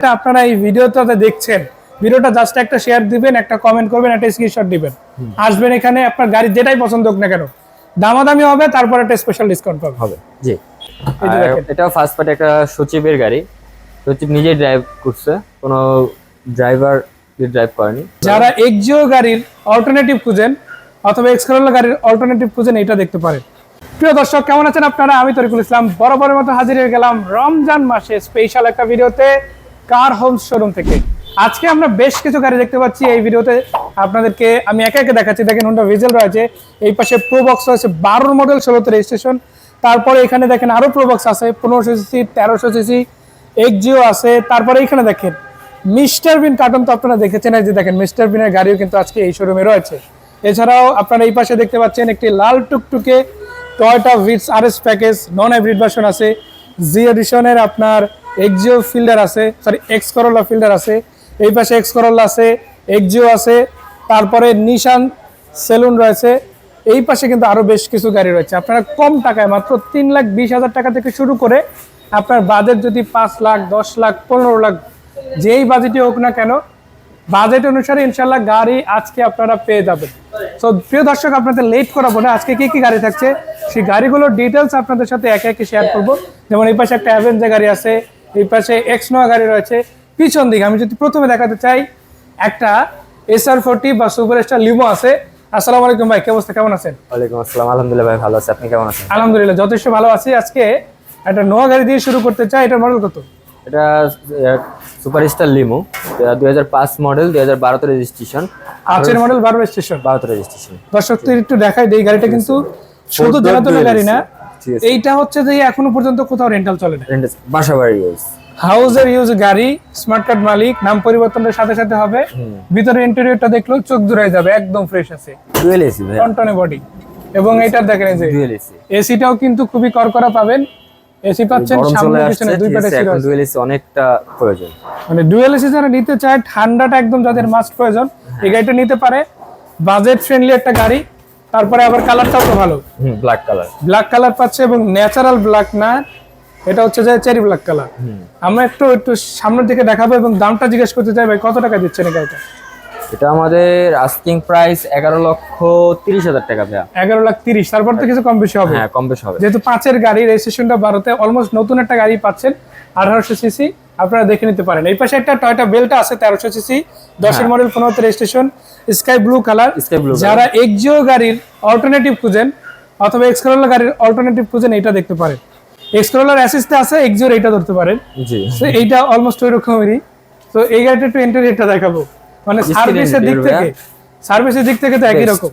এটা আপনারা এই ভিডিওটাতে দেখছেন। ভিডিওটা জাস্ট একটা শেয়ার দিবেন একটা কমেন্ট করবেন একটা স্ক্রিনশট দিবেন। আসবেন এখানে আপনার গাড়ি যেটাই পছন্দ হোক না কেন। দামাদামি হবে তারপর একটা স্পেশাল ডিসকাউন্ট পাবেন। হবে জি। এটাও ফার্স্ট পার্টি একটা সচিবের গাড়ি। সচিব নিজেই ড্রাইভ করছে কোনো ড্রাইভার ড্রাইভ করেনি। যারা এক্সিও গাড়ির অল্টারনেটিভ খুঁজেন অথবা এক্সকরোলা গাড়ির অল্টারনেটিভ খুঁজেন এটা দেখতে পারেন। প্রিয় দর্শক কেমন আছেন আপনারা? আমি তরিকুল ইসলাম। বরাবরের মতো হাজির হয়ে গেলাম রমজান মাসে স্পেশাল একটা ভিডিওতে কার হোম শোরুম থেকে। আজকে আমরা বেশ কিছু গাড়ি দেখতে পাচ্ছি এই ভিডিওতে। আপনাদেরকে আমি একে একে দেখাচ্ছি। দেখেন হোন্ডা ভিজেল রয়েছে। এই পাশে প্রোবক্স রয়েছে, বারোর মডেল ষোলোতে রেজিস্ট্রেশন তারপরে এখানে দেখেন আরও প্রোবক্স আছে, পনেরোশো সিসি তেরোশো সিসি এক্সিও আছে। তারপরে এখানে দেখেন, মিস্টার বিন কার্টন তো আপনারা দেখেছেন। যে দেখেন, মিস্টার বিনের গাড়িও কিন্তু আজকে এই শোরুমে রয়েছে। এছাড়াও আপনারা এই পাশে দেখতে পাচ্ছেন একটি লাল টুকটুকে Toyota Vitz RS package non hybrid version আছে। জি এডিশনের আপনার এক্সিও ফিল্ডার আছে সরি এক্স করোলা ফিল্ডার আছে, এই পাশে এক্স করোলা আছে এক্সিও আছে, তারপরে নিশান সেলুন রয়েছে, এই পাশে কিন্তু আরও বেশ কিছু গাড়ি রয়েছে। আপনারা কম টাকায় মাত্র তিন লাখ বিশ হাজার টাকা থেকে শুরু করে আপনার বাজেট যদি পাঁচ লাখ, দশ লাখ, পনেরো লাখ, যেই বাজেটই হোক না কেন বাজেট অনুসারে ইনশাল্লাহ গাড়ি আজকে আপনারা পেয়ে যাবেন। তো প্রিয় দর্শক, আপনাদের লেট করাবো না আজকে কি কি গাড়ি থাকছে? সেই গাড়িগুলোর ডিটেলস আপনাদের সাথে একে একে শেয়ার করব। যেমন এই পাশে একটা অ্যাভেঞ্জার গাড়ি আছে এই পাশে এক্স নোয়া গাড়ি রয়েছে। পিছন দিকে আমি যদি প্রথমে দেখাতে চাই একটা এসআর ফোরটি বা সুপার স্টার লিমো আছে। আসসালামু আলাইকুম ভাই কি অবস্থা? কেমন আছেন? ওয়ালাইকুম আসসালাম। আলহামদুলিল্লাহ ভাই ভালো আছে। আপনি কেমন আছেন? আলহামদুলিল্লাহ যথেষ্ট ভালো আছি। আজকে একটা নোয়া গাড়ি দিয়ে শুরু করতে চাই। এটা মডেল কত? এটা সুপার স্টার লিমো দুই হাজার পাঁচ মডেল দুই হাজার বারোতে রেজিস্ট্রেশন পাঁচের মডেল বারো স্টেশন বারোতে রেজিস্ট্রেশন দর্শকদের একটু দেখাই দেই গাড়িটা কিন্তু শুধু door গাড়ি না। এইটা হচ্ছে যে এখনও পর্যন্ত কোথাও রেন্টাল চলে না। বাসা বাড়ি ইউজ হাউসের ইউজ গাড়ি স্মার্ট কার্ড মালিক নাম পরিবর্তনের সাথে সাথে হবে। ভিতরে ইন্টেরিয়রটা দেখলেও চোখ জুড়াই যাবে একদম ফ্রেশ আছে। ডুয়েল এসি ভাই টনটনে বডি এবং এটা দেখেন এই যে ডুয়েল এসি এসিটাও কিন্তু খুবই করকরা পাবেন। এসি পাচ্ছেন সামনে পিছনে দুই পাটে আছে। ডুয়েল এসি অনেকটা প্রয়োজন। মানে ডুয়েল এসি যারা নিতে চায় ঠান্ডাটা একদম যাদের মাস্ট প্রয়োজন এই গাড়িটা নিতে পারে। বাজেট ফ্রেন্ডলি একটা গাড়ি তারপরে আবার কালারটাও তো ভালো। ব্ল্যাক কালার ব্ল্যাক কালার পাচ্ছে এবং ন্যাচারাল ব্ল্যাক না এটা হচ্ছে যে চেরি ব্ল্যাক কালার আমরা একটু একটু সামনের দিকে দেখাবো এবং দামটা জিজ্ঞেস করতে চাই ভাই কত টাকা দিচ্ছেন এই গাড়িটা? এটা আমাদের আস্কিং প্রাইস এগারো লক্ষ তিরিশ হাজার টাকা ভাইয়া। এগারো লাখ তিরিশ তারপর তো কিছু কম বেশি হবে। হ্যাঁ কম বেশি হবে। যেহেতু পাঁচের গাড়ি রেজিস্ট্রেশনটা বারোতে অলমোস্ট নতুন একটা গাড়ি পাচ্ছেন আঠারোশো সিসি আপনারা দেখে নিতে পারেন। এই পাশে একটা টয়টা বেলটা আছে তেরোশো সিসি দশের মডেল পনেরোতে registration sky blue colour blue color। যারা এক্সিও গাড়ির অল্টারনেটিভ খুঁজেন অথবা এক্সকরোলা গাড়ির অল্টারনেটিভ খুঁজেন এটা দেখতে পারেন। এক্সকরোলার অ্যাসিস্টে আছে এক্সিওর এইটা ধরতে পারেন। জি। এইটা অলমোস্ট ওই রকমেরই তো এই গাড়িটা একটু ইন্টেরিয়রটা দেখাবো। মানে সার্ভিসের দিক থেকে সার্ভিসের দিক থেকে তো একই রকম।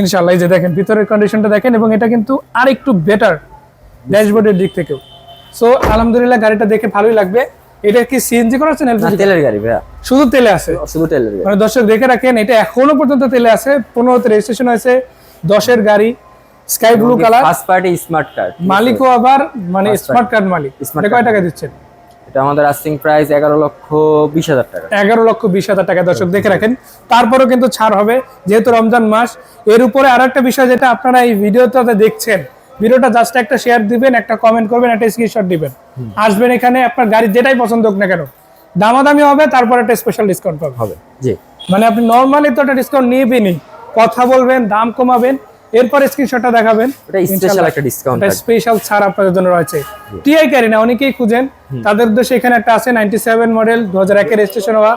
ইনশাআল্লাহ যে দেখেন ভিতরের কন্ডিশনটা দেখেন এবং এটা কিন্তু আর একটু বেটার ড্যাশবোর্ডের দিক থেকেও। সো আলহামদুলিল্লাহ গাড়িটা দেখে ভালোই লাগবে। এটা কি সিএনজি করা আছে না তেলের গাড়ি ভাইয়া। শুধু তেলে আছে? শুধু তেলের গাড়ি। মানে দর্শক দেখে রাখেন এটা এখনও পর্যন্ত তেলে আছে পনেরোতে রেজিস্ট্রেশন হয়েছে দশের গাড়ি sky blue colour first party smart card মালিকও আবার মানে স্মার্ট কার্ড মালিক। এটা কয় টাকা দিচ্ছেন? এটা আমাদের আস্কিং প্রাইস এগারো লক্ষ বিশ হাজার টাকা। এগারো লক্ষ বিশ হাজার টাকা দর্শক দেখে রাখেন। তারপরেও কিন্তু ছাড় হবে যেহেতু রমজান মাস এর উপরে আর একটা বিষয় যেটা আপনারা এই ভিডিওটাতে দেখছেন ভিডিওটা জাস্ট একটা শেয়ার দিবেন একটা কমেন্ট করবেন একটা স্ক্রিনশট দিবেন। আসবেন এখানে আপনার গাড়ি যেটাই পছন্দ হোক না কেন। দামাদামি হবে তারপর একটা স্পেশাল ডিসকাউন্ট পাবেন। হবে জি। মানে আপনি নর্মালি তো একটা ডিসকাউন্ট নিয়েবেনই কথা বলবেন দাম কমাবেন এরপর স্ক্রিনশটটা দেখাবেন। এটা স্পেশাল একটা ডিসকাউন্ট একটা স্পেশাল ছাড় আপনাদের জন্য রয়েছে। টিআই ক্যারি না অনেকেই খুঁজেন। তাদের উদ্দেশ্যে এখানে একটা আছে নাইনটি সেভেন মডেল দু হাজার একের রেজিস্ট্রেশন হওয়া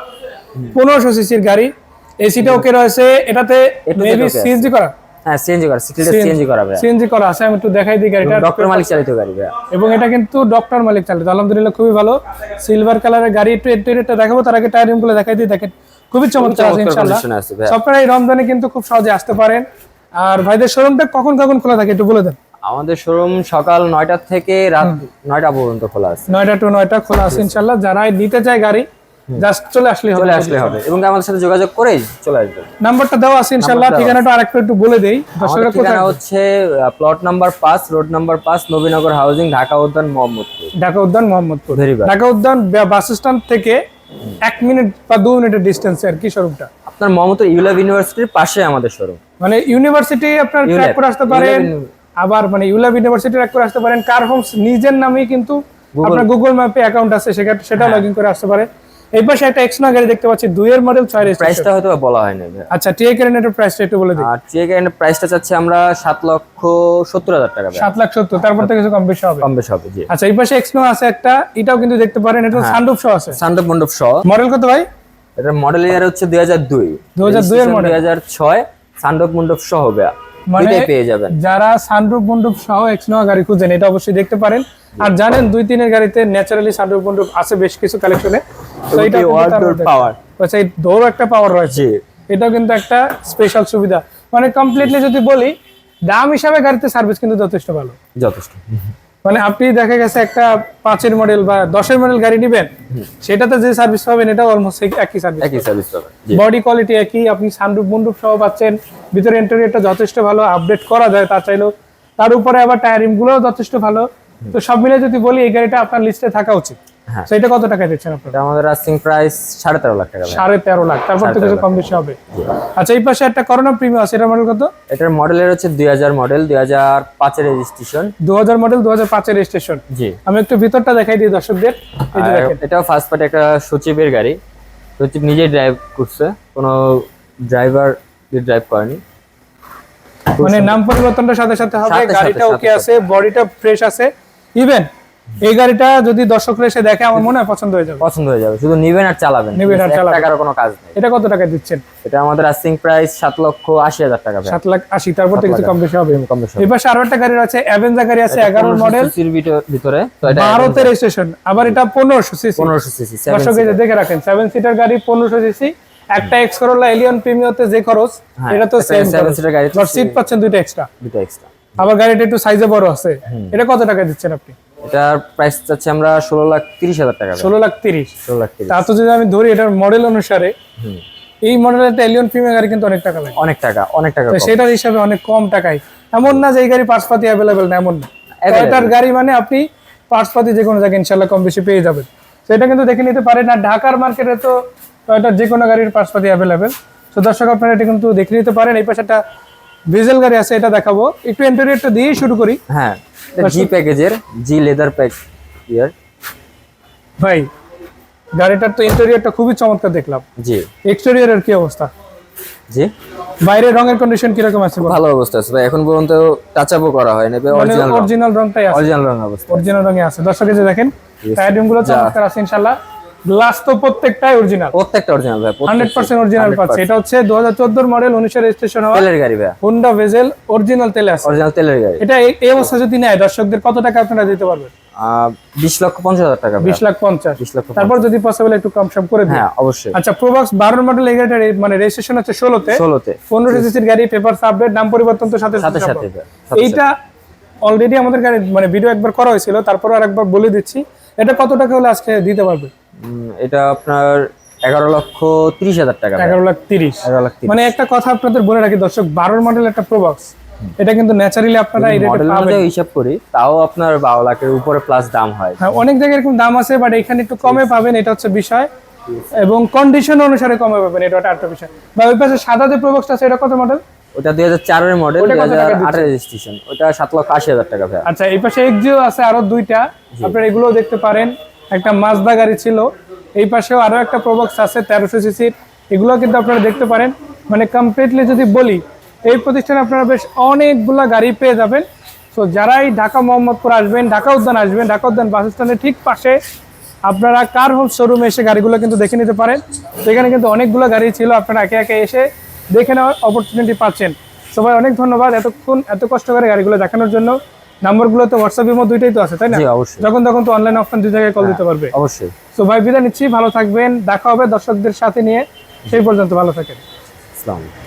পনেরোশো সিসির গাড়ি। এসিটা ওকে রয়েছে। এটাতে মেবি সিএনজি করা। হ্যাঁ সিএনজি করা সিটিটা সিএনজি করা ভাইয়া। সিএনজি করা আছে আমি একটু দেখাই দিই গাড়িটা। ডক্টর মালিক চালিত গাড়ি এবং এটা কিন্তু ডক্টর মালিক চালিত আলহামদুলিল্লাহ খুবই ভালো। সিলভার কালারের গাড়ি একটু ইন্টেরিয়রটা দেখাবো তার আগে টায়ারগুলো দেখাই দিই দেখেন। খুবই চমৎকার আছে ইনশাআল্লাহ। আপনারা এই রমজানে কিন্তু খুব সহজে আসতে পারেন। আর ভাইদের শোরুমটা কখন কখন খোলা থাকে একটু বলে দেন। আমাদের শোরুম সকাল নয়টা থেকে রাত নয়টা পর্যন্ত খোলা আছে। নয়টা টু নয়টা খোলা আছে ইনশাল্লাহ যারা নিতে চায় গাড়ি জাস্ট চলে আসলে হবে। চলে আসলে হবে। এবং আমাদের সাথে যোগাযোগ করেই চলে আসবে। নাম্বারটা দেওয়া আছে নাম্বারটা ঠিকানাটা আরেকটু একটু বলে দেই। দর্শকরা ঠিকানা হচ্ছে প্লট নাম্বার পাঁচ রোড নাম্বার পাঁচ নবীনগর হাউজিং ঢাকা উদ্যান মোহাম্মদপুর। ঢাকা উদ্যান মোহাম্মদপুর। ঢাকা উদ্যান বাস স্ট্যান্ড থেকে এক মিনিট বা দু মিনিটের ডিস্টেন্সে আর কি শোরুমটা আপনার মোহাম্মদপুর ইউলাভ ইউনিভার্সিটির পাশে আমাদের শোরুম মানে ইউনিভার্সিটি আপনার ট্র্যাক করে আসতে পারেন আবার মানে ইউলাভ ইউনিভার্সিটি ট্র্যাক করে আসতে পারেন। কার হোমস নিজের নামেই কিন্তু আপনার গুগল ম্যাপে অ্যাকাউন্ট আছে সেটা সেটা হ্যাঁ। লগ ইন করে আসতে পারে। এই পাশে একটা এক্সনা গাড়ি দেখতে পাচ্ছি দুইয়ের মডেল ছয় প্রাইসটা হয়তো বলা হয়নি আচ্ছা টিএ ক্যারেন্টের প্রাইসটা একটু বলে দিই। আর চেক এন্ড প্রাইসটা চাচ্ছি আমরা সাত লক্ষ সত্তর হাজার টাকা। সাত লাখ সত্তর তারপর তো কিছু কম বেশি হবে। কম বেশি হবে জি। আচ্ছা এই পাশে এক্সনো আছে একটা এটাও কিন্তু দেখতে পারেন এটা হ্যাঁ। সানরুফ সহ আছে। সান্ডপ মণ্ডপ সহ মডেল কত ভাই? এটার মডেল ইয়ার হচ্ছে দুই হাজার দুই। 2002 এর model। দুই হাজার ছয় সান্ডপ মণ্ডপ সহ ভাইয়া মানে পেয়ে যাবেন। যারা সানরুফ সহ এক্সনোয়া গাড়ি খুঁজেন এটা অবশ্যই দেখতে পারেন। আর জানেন দুই তিনের গাড়িতে ন্যাচারালি সানরুফ আছে বেশ কিছু কালেকশনে তো এটা। আচ্ছা এই দৌড় একটা পাওয়ার রয়েছে। এটাও কিন্তু একটা স্পেশাল সুবিধা। মানে কমপ্লিটলি যদি বলি দাম হিসাবে গাড়িতে সার্ভিস কিন্তু যথেষ্ট ভালো। যথেষ্ট। মানে আপনি দেখা গেছে একটা পাঁচের মডেল বা দশের মডেল গাড়ি নেবেন সেটাতে যে সার্ভিস পাবেন এটা অলমোস্ট একই সার্ভিস একই সার্ভিস পাবেন বডি কোয়ালিটি একই আপনি সানরুফ মুন্ডুপ সহ পাচ্ছেন। ভিতরে ইন্টেরিয়রটা যথেষ্ট ভালো আপডেট করা যায় তা চাইলেও। তার উপরে আবার টায়ারিং গুলোও যথেষ্ট ভালো। তো সব মিলে যদি বলি এই গাড়িটা আপনার লিস্টে থাকা উচিত। হ্যাঁ। তো এটা কত টাকায় দিচ্ছেন আপনারা? আমাদের আস্কিং প্রাইস সাড়ে তেরো লাখ টাকা সাড়ে তেরো লাখ। তারপর তো কিছু কম বেশি হবে। আচ্ছা এই পাশে একটা করোনা প্রিমিয়াম আছে এটা মডেল কত? এটার মডেলের হচ্ছে দুই হাজার মডেল দুই হাজার পাঁচের রেজিস্ট্রেশন দু হাজার মডেল দু হাজার পাঁচের রেজিস্ট্রেশন জি। আমি একটু ভিতরটা দেখাই দিই দর্শকদের। এটাও ফার্স্ট পার্টি একটা সচিবের গাড়ি। সচিব নিজেই ড্রাইভ করছে। কোনো ড্রাইভার ড্রাইভ করেনি। মানে নাম পরিবর্তনটার সাথে সাথে হবে গাড়িটা ওকে আছে বডিটা ফ্রেশ আছে। ইভেন এই গাড়িটা যদি দর্শকরা এসে দেখে আমার মনে হয় পছন্দ হয়ে যাবে। পছন্দ হয়ে যাবে শুধু নিবেন আর চালাবেন। নিবেন আর চালাবেন। টাকারও কোনো কাজ নেই। এটা কত টাকা দিচ্ছেন? এটা আমাদের আস্কিং প্রাইস সাত লক্ষ আশি হাজার টাকা ভাই। সাত লাখ আশি তারপর তো কিছু কম বেশি হবে। কম বেশি পাশে আরও একটা গাড়ি আছে অ্যাভেঞ্জা গাড়ি আছে এগারোর মডেল সিসির ভিতরে তো এটা বারোতে রেজিস্ট্রেশন আবার এটা পনেরোশো সিসি পনেরোশো সিসি দর্শক দেখে রাখেন সেভেন সিটার গাড়ি পনেরোশো সিসি একটা এক্স করোলা এলিয়ন প্রিমিয়তে যে খরচ হ্যাঁ, এটা তো সেম তো সিট পাচ্ছেন দুইটা এক্সট্রা দুটো এক্সট্রা আবার গাড়িটা একটু সাইজে বড় আছে। এটা কত টাকা দিচ্ছেন আপনি? এটার প্রাইস চাচ্ছি আমরা ষোলো লাখ তিরিশ হাজার টাকা। ষোলো লাখ তিরিশ। ষোলো লাখ তিরিশ। তা তো যদি আমি ধরি এটার মডেল অনুসারে এই মডেলের একটা এলিয়ন প্রিমিয়াম গাড়ি কিন্তু অনেক টাকা লাগে। অনেক টাকা অনেক টাকা। সেটার হিসাবে অনেক কম টাকায়। এমন না যে এই গাড়ি পার্টসপাতি অ্যাভেলেবেল না এমন না। এটার গাড়ি মানে আপনি পার্টসপাতি যে কোনো জায়গায় ইনশাল্লাহ কম বেশি পেয়ে যাবেন। তো এটা কিন্তু দেখে নিতে পারেন। আর ঢাকার মার্কেটে তো এটার যে কোনো গাড়ির পার্টসপাতি অ্যাভেলেবেল তো দর্শক আপনারা এটা কিন্তু দেখে নিতে পারেন। এই পাশে একটা ডিজেল গাড়ি আছে এটা দেখাবো। একটু ইন্টেরিয়রটা দিয়েই শুরু করি। হ্যাঁ জি প্যাকেজের জি লেদার প্যাক ইয়ার ভাই গাড়িটার তো ইন্টেরিয়রটা খুবই চমৎকার দেখলাম। জি। এক্সটেরিয়রের কি অবস্থা? জি। বাইরের রঙের কন্ডিশন কীরকম আছে ভালো অবস্থা আছে ভাই এখন পর্যন্ত টাচ আপও করা হয় না মানে অরিজিনাল অরিজিনাল রংটাই আছে। অরিজিনাল রং অবস্থা অরিজিনাল রঙে আছে। দর্শক যে দেখেন টায়ারিংগুলো চমৎকার আছে ইনশাআল্লাহ। গ্লাস তো প্রত্যেকটাই অরিজিনাল প্রত্যেকটা অরিজিনাল ভাই হান্ড্রেড পার্সেন্ট অরিজিনাল পাচ্ছে এটা হচ্ছে দু হাজার চোদ্দোর মডেল উনিশের রেজিস্ট্রেশন হওয়া। তেলের গাড়ি ভাই। ভেজেল অরিজিনাল তেলে আছে। অরিজিনাল তেলের গাড়ি। এটা এই- অবস্থা যদি নেয় দর্শকদের কত টাকা আপনারা দিতে পারবেন? বিশ লক্ষ পঞ্চাশ হাজার টাকা ভাই। বিশ লাখ পঞ্চাশ। বিশ লক্ষ তারপর যদি পসিবল একটু কম সম করে দিন। হ্যাঁ অবশ্যই। আচ্ছা প্রোবক্স বারোর মডেল এই গাড়িটার এই- মানে রেজিস্ট্রেশন হচ্ছে ষোলোতে। ষোলোতে। পনেরো সিসির গাড়ি পেপার আপডেট নাম পরিবর্তন তো সাথে সাথে এইটা অলরেডি আমাদের গাড়ি মানে ভিডিও একবার করা হয়েছিল তারপর আর একবার বলে দিচ্ছি। এটা কত টাকা হলে আজকে দিতে পারবে? এটা আপনার এগারো লক্ষ তিরিশ হাজার টাকা এগারো লাখ তিরিশ। এগারো লাখ মানে একটা কথা আপনাদের বলে রাখি দর্শক বারোর মডেল একটা প্রোবক্স এটা কিন্তু ন্যাচারালি আপনারা এই রেটে পাবেন। হিসাব করি তাও আপনার বারো লাখের উপরে প্লাস দাম হয়। হ্যাঁ অনেক জায়গায় এরকম দাম আছে বাট এখানে একটু কমে পাবেন এটা হচ্ছে বিষয়। এবং কন্ডিশন অনুসারে কমে পাবেন এটা একটা বিষয়। বা ওই পাশে সাদা যে প্রোবক্সটা আছে এটা কত মডেল ওটা দুই হাজার চারের মডেল ওটা দুই কত টাকা হাজার দিচ্ছে? আটের রেজিস্ট্রেশন ওটা সাত লক্ষ আশি হাজার টাকা আচ্ছা এই পাশে এক্সিও আছে আরও দুইটা। আপনারা এগুলোও দেখতে পারেন। একটা মাজদা গাড়ি ছিল। এই পাশেও আরও একটা প্রবক্স আছে, তেরোশো সিসির এগুলো কিন্তু আপনারা দেখতে পারেন। মানে কমপ্লিটলি যদি বলি, এই প্রতিষ্ঠানে আপনারা বেশ অনেকগুলা গাড়ি পেয়ে যাবেন। তো যারাই ঢাকা মোহাম্মদপুর আসবেন, ঢাকা উদ্যান আসবেন, ঢাকা উদ্যান বাস স্ট্যান্ডের ঠিক পাশে আপনারা কার হোম শোরুমে এসে গাড়িগুলো কিন্তু দেখে নিতে পারেন। সেখানে কিন্তু অনেকগুলো গাড়ি ছিল, আপনারা একে একে এসে দেখে নেওয়ার অপরচুনিটি পাচ্ছেন। সবাই অনেক ধন্যবাদ এতক্ষণ, এত কষ্ট করে গাড়িগুলো দেখানোর জন্য। নাম্বারগুলো তো হোয়াটসঅ্যাপ ইমো দুইটাই তো আছে তাই না? অবশ্যই। যখন তখন তো অনলাইন অপশন দুই জায়গায় কল দিতে পারবে। অবশ্যই। তো ভাই বিদায় নিচ্ছি ভালো থাকবেন দেখা হবে দর্শকদের সাথে নিয়ে সেই পর্যন্ত ভালো থাকেন। আসসালামু আলাইকুম।